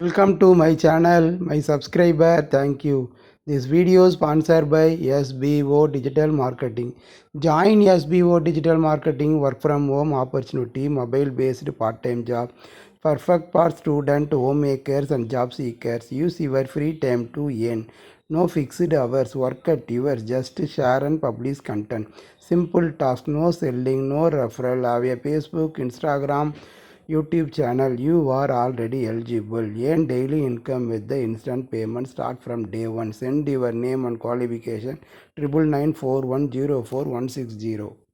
Welcome to my channel, my subscriber, thank you. This video sponsored by SBO Digital Marketing. Join SBO Digital Marketing work from home opportunity, mobile based part time job. Perfect for student, homemakers, and job seekers. Use your free time to earn. No fixed hours, work at yours, just share and publish content. Simple task, no selling, no referral. Have a Facebook, Instagram, YouTube channel, you are already eligible. Earn daily income with the instant payment. Start from day one. Send your name and qualification 994104160.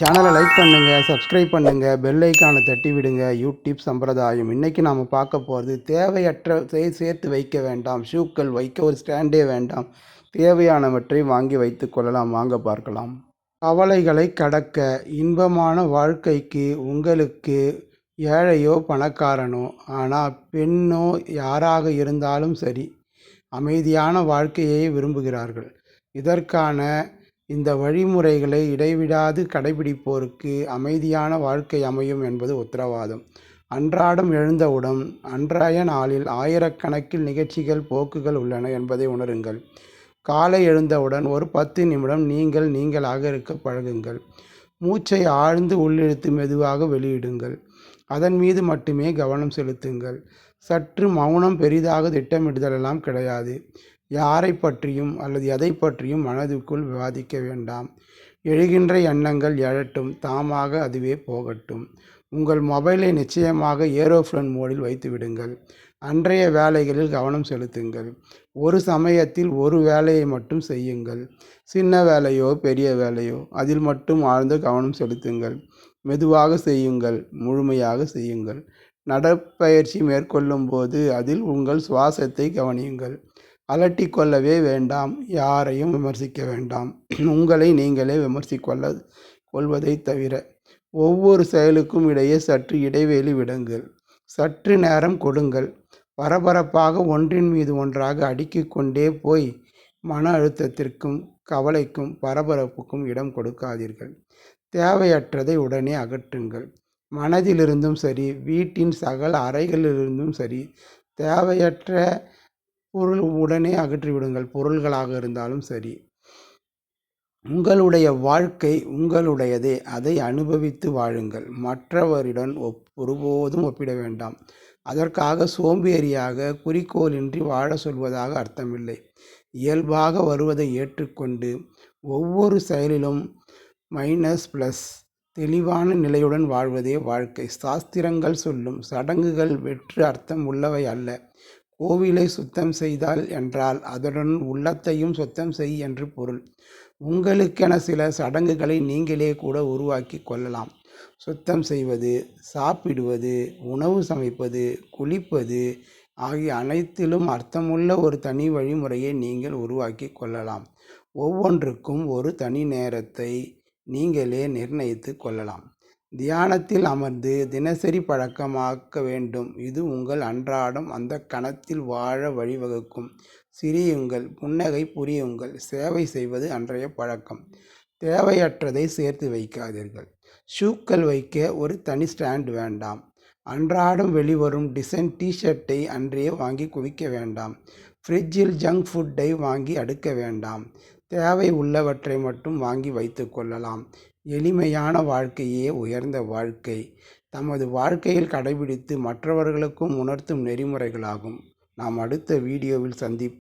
சேனலை like பண்ணுங்கள் subscribe பண்ணுங்கள் bell ஐக்கானை தட்டி விடுங்க YouTube சம்பிரதாயம் இன்றைக்கி நாம பார்க்க போகிறது தேவையற்ற சேர்த்து வைக்க வேண்டாம் ஷூக்கள் வைக்க ஒரு ஸ்டாண்டே வேண்டாம் தேவையானவற்றை வாங்கி வைத்து கொள்ளலாம் வாங்க பார்க்கலாம் கவலைகளை கடக்க இன்பமான வாழ்க்கைக்கு உங்களுக்கு ஏழையோ பணக்காரனோ ஆனால் பெண்ணோ யாராக இருந்தாலும் சரி அமைதியான வாழ்க்கையை விரும்புகிறார்கள் இதற்கான இந்த வழிமுறைகளை இடைவிடாது கடைப்பிடிப்போருக்கு அமைதியான வாழ்க்கை அமையும் என்பது உத்தரவாதம் அன்றாடம் எழுந்தவுடன் அன்றாய நாளில் ஆயிரக்கணக்கில் நிகழ்ச்சிகள் போக்குகள் உள்ளன என்பதை உணருங்கள் காலை எழுந்தவுடன் ஒரு பத்து நிமிடம் நீங்கள் நீங்களாக இருக்க பழகுங்கள் மூச்சை ஆழ்ந்து உள்ளிழுத்து மெதுவாக வெளியிடுங்கள் அதன் மீது மட்டுமே கவனம் செலுத்துங்கள் சற்று மௌனம் பெரிதாக திட்டமிடுதலெல்லாம் கிடையாது யாரை பற்றியும் அல்லது எதை பற்றியும் மனதுக்குள் விவாதிக்க வேண்டாம் எழுகின்ற எண்ணங்கள் எழட்டும் தாமாக அதுவே போகட்டும் உங்கள் மொபைலை நிச்சயமாக ஏரோஃப்ளன் மோடில் வைத்து விடுங்கள் அன்றைய வேலைகளில் கவனம் செலுத்துங்கள் ஒரு சமயத்தில் ஒரு வேலையை மட்டும் செய்யுங்கள் சின்ன வேலையோ பெரிய வேலையோ அதில் மட்டும் ஆழ்ந்த கவனம் செலுத்துங்கள் மெதுவாக செய்யுங்கள் முழுமையாக செய்யுங்கள் நடப்பயிற்சி மேற்கொள்ளும் போது அதில் உங்கள் சுவாசத்தை கவனியுங்கள் அலட்டிக்கொள்ளவே வேண்டாம் யாரையும் விமர்சிக்க வேண்டாம் உங்களை நீங்களே விமர்சிக்கொள்ள கொள்வதை தவிர ஒவ்வொரு செயலுக்கும் இடையே சற்று இடைவெளி விடுங்கள் சற்று நேரம் கொடுங்கள் பரபரப்பாக ஒன்றின் மீது ஒன்றாக அடுக்கிக் கொண்டே போய் மன அழுத்தத்திற்கும் கவலைக்கும் பரபரப்புக்கும் இடம் கொடுக்காதீர்கள் தேவையற்றதை உடனே அகற்றுங்கள் மனதிலிருந்தும் சரி வீட்டின் சகல அறைகளிலிருந்தும் சரி தேவையற்ற பொருள் உடனே அகற்றிவிடுங்கள் பொருள்களாக இருந்தாலும் சரி உங்களுடைய வாழ்க்கை உங்களுடையதே அதை அனுபவித்து வாழுங்கள் மற்றவரிடம் ஒப் ஒருபோதும் ஒப்பிட வேண்டாம் அதற்காக சோம்பேறியாக குறிக்கோளின்றி வாழ சொல்வதாக அர்த்தமில்லை இயல்பாக வருவதை ஏற்றுக்கொண்டு ஒவ்வொரு செயலிலும் மைனஸ் ப்ளஸ் தெளிவான நிலையுடன் வாழ்வதே வாழ்க்கை சாஸ்திரங்கள் சொல்லும் சடங்குகள் வெற்று அர்த்தம் உள்ளவை அல்ல கோவிலை சுத்தம் செய்தால் என்றால் அதனுடன் உள்ளத்தையும் சுத்தம் செய் என்று பொருள் உங்களுக்கென சில சடங்குகளை நீங்களே கூட உருவாக்கி கொள்ளலாம் சுத்தம் செய்வது சாப்பிடுவது உணவு சமைப்பது குளிப்பது ஆகிய அனைத்திலும் அர்த்தமுள்ள ஒரு தனி வழிமுறையை நீங்கள் உருவாக்கி கொள்ளலாம் ஒவ்வொன்றுக்கும் ஒரு தனி நேரத்தை நீங்களே நிர்ணயித்து கொள்ளலாம் தியானத்தில் அமர்ந்து தினசரி பழக்கமாக்க வேண்டும் இது உங்கள் அன்றாடம் அந்த கணத்தில் வாழ வழிவகுக்கும் சிரியுங்கள் புன்னகை புரியுங்கள் சேவை செய்வது அன்றைய பழக்கம் தேவையற்றதை சேர்த்து வைக்காதீர்கள் ஷூக்கள் வைக்க ஒரு தனி ஸ்டாண்ட் வேண்டாம் அன்றாடம் வெளிவரும் டிசைன் டிஷர்ட்டை அன்றையே வாங்கி குவிக்க வேண்டாம் ஃப்ரிட்ஜில் ஜங்க் ஃபுட்டை வாங்கி அடுக்க வேண்டாம் தேவை உள்ளவற்றை மட்டும் வாங்கி வைத்து கொள்ளலாம் எளிமையான வாழ்க்கையே உயர்ந்த வாழ்க்கை தமது வாழ்க்கையில் கடைபிடித்து மற்றவர்களுக்கும் உணர்த்தும் நெறிமுறைகளாகும் நாம் அடுத்த வீடியோவில் சந்திப்போம்